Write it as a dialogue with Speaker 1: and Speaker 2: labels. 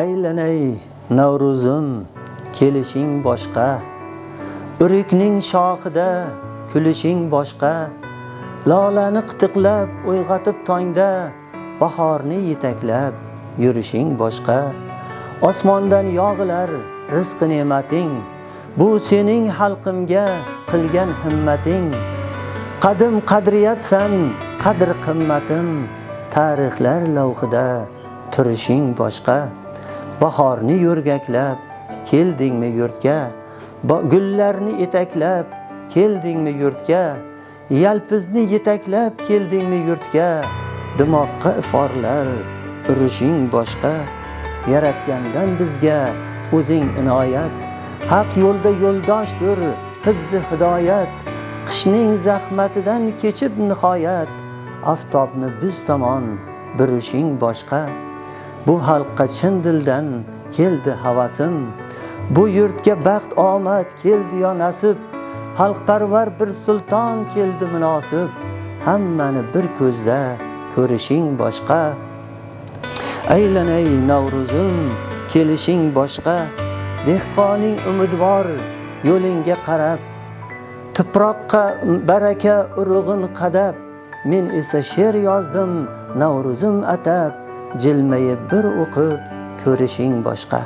Speaker 1: aylanay navro'zim kelishing boshqa. Urikning shoxida kulishing boshqa. Lolani qitiqlab uyg'otib tongda bahorni yetaklab yurishing boshqa. Osmondan yog'ilar rizq ne'mating. Bu sening xalqimga qilgan himmating. Qadim qadriyatsan qadr qimmatim. Tarixlar lavhida turishing boshqa. Bahorni yo'rgaklab keldingmi yurtga? Gullarni etaklab keldingmi yurtga? Yalpizni yetaklab keldingmi yurtga? Dimoqqa iforlar urishing boshqa. Yaratgandan bizga o'zing inoyat. Haq yo'lda yo'ldoshdir hibzi hidoyat. Qishning zahmatidan kechib nihoyat. Oftobni biz tomon burishing boshqa. Bu xalqqa chin dildan keldi havasim. Bu yurtga baxt omad keldi yo nasib. Xalqparvar bir sulton keldi munosib. Hammani bir ko'zda ko'rishing boshqa. Aylanay navruzim kelishing boshqa. Dehqoning umidvor yo'lingga qarab. Tuproqqa baraka urug'in qadab. Men esa she'r yozdim navruzim atab. Jilmayib bir o'qib ko'rishing boshqa.